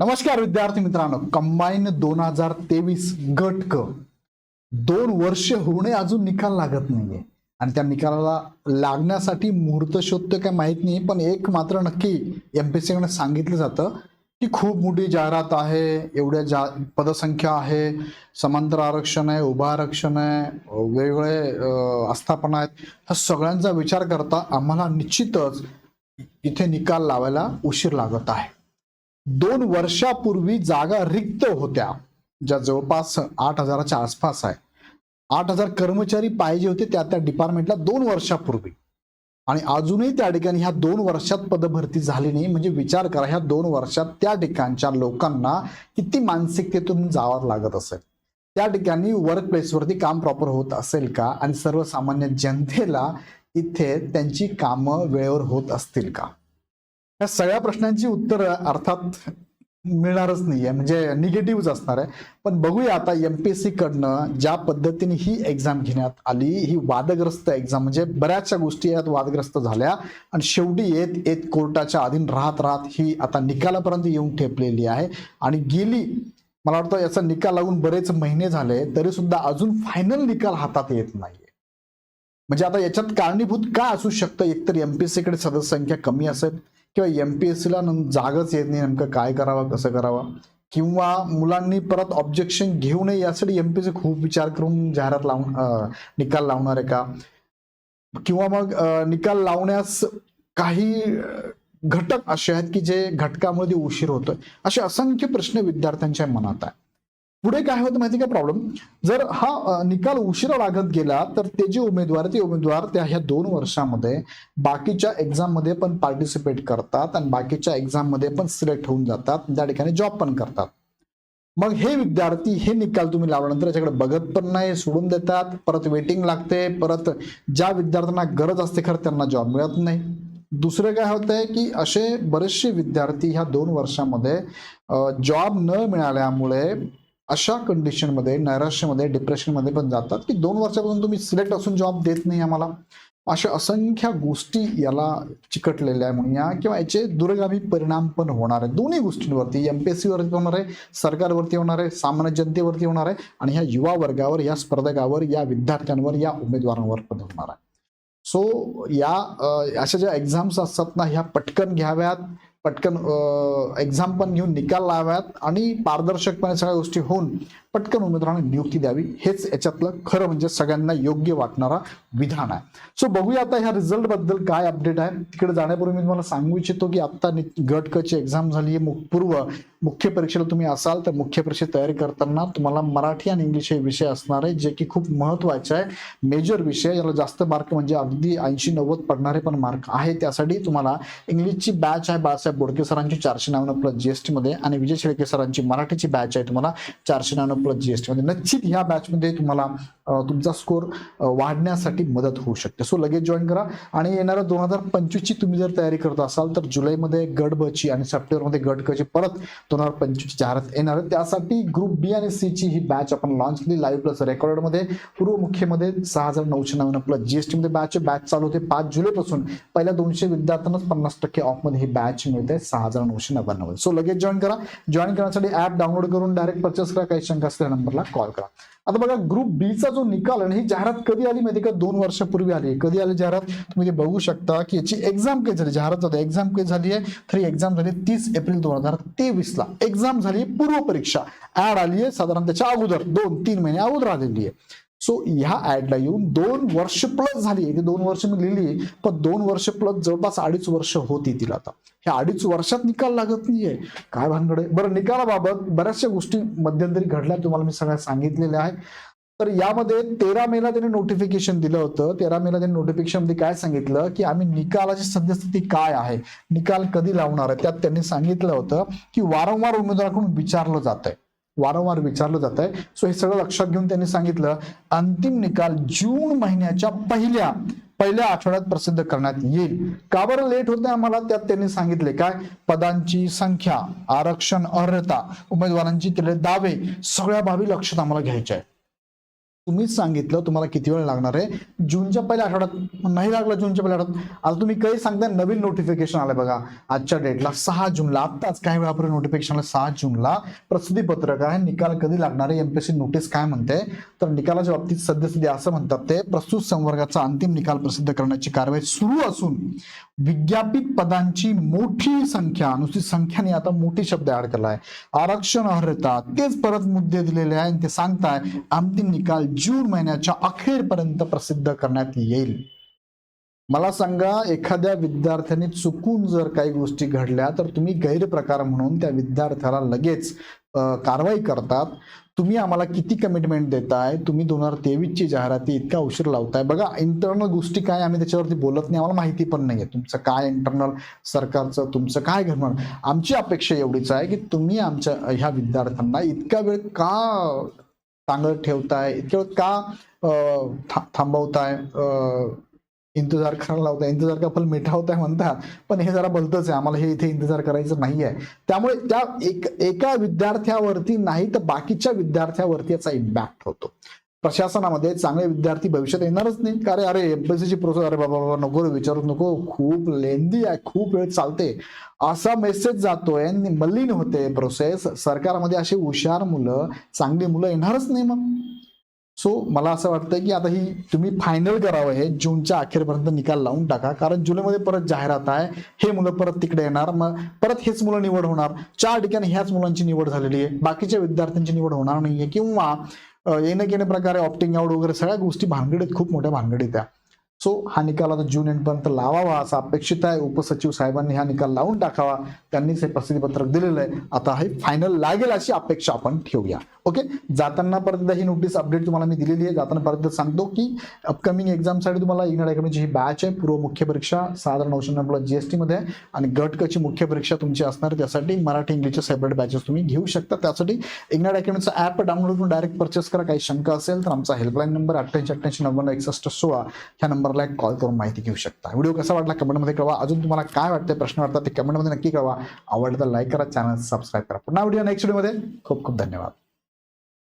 नमस्कार विद्यार्थी मित्रांनो. कंबाईन दोन हजार तेवीस गट क दोन वर्ष होणे अजून निकाल लागत नाहीये. आणि त्या निकालाला लागण्यासाठी मुहूर्त शोधतो काय माहीत नाही पण एक मात्र नक्की एमपीएससी कडे सांगितलं जातं की खूप मोठी जाहिरात आहे एवढ्या जा पदसंख्या आहे समांतर आरक्षण आहे उभा आरक्षण आहे वेगवेगळे आस्थापना आहेत. ह्या सगळ्यांचा विचार करता आम्हाला निश्चितच इथे निकाल लावायला उशीर लागत आहे. दोन वर्षापूर्वी जागा रिक्त होत्या ज्या जवळपास आठ हजाराच्या आसपास आहे. आठ हजार कर्मचारी पाहिजे होते त्या त्या डिपार्टमेंटला दोन वर्षापूर्वी. आणि अजूनही त्या ठिकाणी ह्या दोन वर्षात पदभरती झाली नाही. म्हणजे विचार करा ह्या दोन वर्षात त्या ठिकाणच्या लोकांना किती मानसिकतेतून जावं लागत असेल? त्या ठिकाणी वर्क प्लेसवरती काम प्रॉपर होत असेल का? आणि सर्वसामान्य जनतेला इथे त्यांची कामं वेळेवर होत असतील का? या सगळ्या प्रश्नांची उत्तरं अर्थात मिळणारच नाहीये. म्हणजे निगेटिव्ह असणार आहे. पण बघूया आता एमपीएससी कडनं ज्या पद्धतीने ही एक्झाम घेण्यात आली ही वादग्रस्त एक्झाम म्हणजे बऱ्याचशा गोष्टी यात वादग्रस्त झाल्या. आणि शेवटी येत येत कोर्टाच्या अधीन राहत राहत ही आता निकालापर्यंत येऊन ठेपलेली आहे. आणि गेली मला वाटतं याचा निकाल लागून बरेच महिने झाले तरी सुद्धा अजून फायनल निकाल हातात येत नाहीये. म्हणजे आता याच्यात कारणीभूत काय असू शकतं? एकतर एमपीएससी कडे सदस्य संख्या कमी असेल किंवा एमपीएससीला जागच येत नाही नेमकं काय करावं कसं करावं? किंवा मुलांनी परत ऑब्जेक्शन घेऊ नये यासाठी एमपीएससी खूप विचार करून जाहिरात लावून निकाल लावणार आहे का? किंवा मग निकाल लावण्यास काही घटक असे आहेत की जे घटकामध्ये उशीर होतोय? असे असंख्य प्रश्न विद्यार्थ्यांच्या मनात आहे पुढे काय होतं माहिती का प्रॉब्लेम जर हा निकाल उशिरा लागत गेला तर ते जे उमेदवार ते उमेदवार त्या ह्या दोन वर्षामध्ये बाकीच्या एक्झाममध्ये पण पार्टिसिपेट करतात आणि बाकीच्या एक्झाममध्ये पण सिलेक्ट होऊन जातात. त्या ठिकाणी जॉब पण करतात. मग हे विद्यार्थी हे निकाल तुम्ही लावल्यानंतर याच्याकडे बघत पण नाही सोडून देतात. परत वेटिंग लागते. परत ज्या विद्यार्थ्यांना गरज असते खरं त्यांना जॉब मिळत नाही. दुसरं काय होत आहे की असे बरेचसे विद्यार्थी ह्या दोन वर्षामध्ये जॉब न मिळाल्यामुळे अशा कंडिशनमध्ये नैराश्यमध्ये डिप्रेशनमध्ये पण जातात की दोन वर्षापासून तुम्ही सिलेक्ट असून जॉब देत नाही आम्हाला. अशा असंख्य गोष्टी याला चिकटलेल्या आहे म्हणूया किंवा याचे दूरगामी परिणाम पण होणार आहे दोन्ही गोष्टींवरती एम पी एस वरती होणार आहे सरकारवरती होणार आहे सामान्य जनतेवरती होणार आहे आणि ह्या युवा वर्गावर या स्पर्धकावर या विद्यार्थ्यांवर या उमेदवारांवर पण होणार आहे. सो या अशा ज्या एक्झाम्स असतात ना ह्या पटकन घ्याव्यात. पटकन एक्झाम पण घेऊन निकाल लावाव्यात आणि पारदर्शकपणे सगळ्या गोष्टी होऊन पटकन उमेदवारांना नियुक्ती द्यावी हेच याच्यातलं खरं म्हणजे सगळ्यांना योग्य वाटणारा विधान आहे. सो बघूया आता ह्या रिझल्टबद्दल काय अपडेट आहे. तिकडे जाण्यापूर्वी मी तुम्हाला सांगू इच्छितो की आता गट क ची एक्झाम झाली आहे. पूर्व मुख्य परीक्षेला तुम्ही असाल तर मुख्य परीक्षे तयारी करताना तुम्हाला मराठी आणि इंग्लिश हे विषय असणार आहे जे की खूप महत्त्वाचे आहे. मेजर विषय याला जास्त मार्क म्हणजे अगदी ऐंशी नव्वद पडणारे पण मार्क आहे. त्यासाठी तुम्हाला इंग्लिशची बॅच आहे बाळासाहेब बोडके सरांची चारशे नव्याण्णव प्लस जीएसटी मध्ये आणि विजय शेळके सरांची मराठीची बॅच आहे. तुम्हाला चारशे नव्याण्णव प्लस जीएसटी म्हणजे निश्चित ह्या बॅच मध्ये तुम्हाला तुमचा स्कोर वाढण्यासाठी मदत होऊ शकते. सो लगेच जॉईन करा. आणि येणाऱ्या दोन हजार पंचवीस ची तुम्ही जर तयारी करत असाल तर जुलैमध्ये गट ब आणि सप्टेंबरमध्ये गट क परत दोन हजार पंचवीस जाहिरात येणार आहे. त्यासाठी ग्रुप बी आणि सी ची ही बॅच आपण लॉन्च केली लाईव्ह प्लस रेकॉर्डमध्ये पूर्व मुख्यमध्ये सहा हजार नऊशे नव्याण्णव प्लस जीएसटी मध्ये बॅच बॅच चालू होते पाच जुलैपासून. पहिल्या दोनशे विद्यार्थ्यांनाच पन्नास टक्के ऑफमध्ये ही बॅच मिळते सहा हजार नऊशे नव्याण्णव. सो लगेच जॉईन करा. जॉईन करण्यासाठी ऍप डाउनलोड करून डायरेक्ट परचेस करा. काही शंका असलेल्या नंबरला कॉल करा. आता बघा ग्रुप बीचा जो निकाल आणि ही जाहिरात कधी आली माहिती का? दोन वर्षापूर्वी आली कधी आली जाहिरात? तुम्ही ते बघू शकता की याची एक्झाम कधी झाली. जाहिरात होता एक्झाम कधी झाली आहे. तर ही एक्झाम झाली तीस एप्रिल दोन हजार तेवीस ला एक्झाम झाली पूर्व परीक्षा. ऍड आली आहे साधारण त्याच्या अगोदर दोन तीन महिने अगोदर आलेली आहे. सो ह्या ऍडला येऊन दोन वर्ष प्लस झाली. ती दोन वर्ष मी लिहिली पण दोन वर्ष प्लस जवळपास अडीच वर्ष होती तिला आता. ह्या अडीच वर्षात निकाल लागत नाहीये. काय भानगड आहे? बरं निकालाबाबत बऱ्याचशा गोष्टी मध्यंतरी घडल्या तुम्हाला मी सगळ्या सांगितलेल्या आहेत. तर यामध्ये तेरा मेला त्यांनी नोटिफिकेशन दिलं होतं. तेरा मेला त्यांनी नोटिफिकेशनमध्ये काय सांगितलं? की आम्ही निकालाची सद्यस्थिती काय आहे? निकाल कधी लावणार आहे? त्यात त्यांनी सांगितलं होतं की वारंवार उमेदवाराकडून विचारलं जात आहे वारंवार विचारलं जात आहे सो हे सगळं लक्षात घेऊन त्यांनी सांगितलं अंतिम निकाल जून महिन्याच्या पहिल्या पहिल्या आठवड्यात प्रसिद्ध करण्यात येईल. का बरं लेट होते आम्हाला? त्यात त्यांनी सांगितले काय? पदांची संख्या आरक्षण अर्हता उमेदवारांची केलेले दावे सगळ्या बाबी लक्षात आम्हाला घ्यायच्या आहेत. तुम्हीच सांगितलं तुम्हाला किती वेळ लागणार आहे? जूनच्या पहिल्या आठवड्यात नाही लागलं जूनच्या पहिल्या आठवड्यात. आता तुम्ही काही सांगताय नवीन नोटिफिकेशन आलं बघा आजच्या डेटला सहा जूनला. आत्ताच काही वेळापूर्वी नोटिफिकेशन आलं सहा जूनला. प्रसिद्धी पत्रक आहे निकाल कधी लागणार आहे एमपीएससी नोटीस काय म्हणते? तर निकालाच्या बाबतीत सद्यस्थिती असं म्हणतात ते प्रस्तुत संवर्गाचा अंतिम निकाल प्रसिद्ध करण्याची कारवाई सुरू असून विज्ञापित पदांची मोठी संख्या नुसती संख्याने आता मोठी शब्द ऍड आहे आरक्षण अर्हता तेच परत मुद्दे दिलेले आहे आणि ते सांगताय अंतिम निकाल जून महिन्याच्या अखेरपर्यंत प्रसिद्ध करण्यात येईल. मला सांगा एखाद्या विद्यार्थ्याने चुकून जर काही गोष्टी घडल्या तर तुम्ही गैरप्रकार म्हणून त्या विद्यार्थ्याला लगेच कारवाई करतात. तुम्ही आम्हाला किती कमिटमेंट देताय? तुम्ही दोन हजार तेवीसची जाहिराती इतका उशीर लावताय. बघा इंटरनल गोष्टी काय आम्ही त्याच्यावरती बोलत नाही आम्हाला माहिती पण नाही आहे तुमचं काय इंटरनल सरकारचं तुमचं काय घडणार आमची अपेक्षा एवढीच आहे की तुम्ही आमच्या ह्या विद्यार्थ्यांना इतका वेळ का चांगलं ठेवताय. इतकं का थांबवताय? इंतजार करायला लावताय. इंतजार का फल मिठावताय म्हणतात. पण हे जरा भलतच आहे. आम्हाला हे इथे इंतजार करायचं नाही आहे त्यामुळे त्या एक एका विद्यार्थ्यावरती नाही तर बाकीच्या विद्यार्थ्यावरती याचा इम्पॅक्ट होतो. प्रशासनामध्ये चांगले विद्यार्थी भविष्यात येणारच नाही. अरे अरे एमपीएससीची प्रोसेस अरे बाबा बाबा नको विचारूच नको. खूप लेंदी आहे खूप वेळ चालते. असा मेसेज जातोय आणि मलिन होते प्रोसेस सरकारमध्ये अशी हुशार मुलं चांगली मुलं येणारच नाही मग. सो मला असं वाटतं की आता ही तुम्ही फायनल करावं हे. जूनच्या अखेरपर्यंत निकाल लावून टाका. कारण जुलैमध्ये परत जाहिरात आहे. हे मुलं परत तिकडे येणार. मग परत हेच मुलं निवड होणार. चार ठिकाणी ह्याच मुलांची निवड झालेली आहे. बाकीच्या विद्यार्थ्यांची निवड होणार नाहीये. किंवा येणं केणे प्रकारे ऑप्टिंग आउट वगैरे सगळ्या गोष्टी भानगडीत खूप मोठ्या भानगडीत आहे सो हा निकाल आता जून एंडपर्यंत लावावा असा अपेक्षित आहे. उपसचिव साहेबांनी हा निकाल लावून टाकावा. त्यांनीच हे प्रसिद्धीपत्रक दिलेलं आहे. आता हे फायनल लागेल अशी अपेक्षा आपण ठेवूया. ओके जाताना परत एकदा ही नोटीस अपडेट तुम्हाला मी दिलेली आहे. जाताना परत सांगतो की अपकमिंग एक्झामसाठी तुम्हाला इग्नाड अकॅडमीची ही बॅच आहे. पूर्व मुख्य परीक्षा साधारण नऊशे नव्वद जीएसटी मध्ये आहे. आणि गटकची मुख्य परीक्षा तुमची असणार त्यासाठी मराठी इंग्लिशचे सेपरेट बॅचेस तुम्ही घेऊ शकता. त्यासाठी इग्नाड अकॅडमीचा ॲप डाउनलोड करून डायरेक्ट परचेस करा. काही शंका असेल तर आमचा हेल्पलाईन नंबर अठ्ठ्याऐंशी अठ्ठ्याऐंशी नव्वद एकसष्ट सोळा ह्या नंबरला एक कॉल करून माहिती घेऊ शकता. व्हिडिओ कसा वाटला कमेंटमध्ये कळवा. अजून तुम्हाला काय वाटतं प्रश्न वाटतात ते कमेंटमध्ये नक्की कळवा. आवडलं तर लाईक करा चॅनल सबस्क्राईब करा. पुन्हा व्हिडिओ नेक्स्ट व्हिडिओमध्ये खूप खूप धन्यवाद.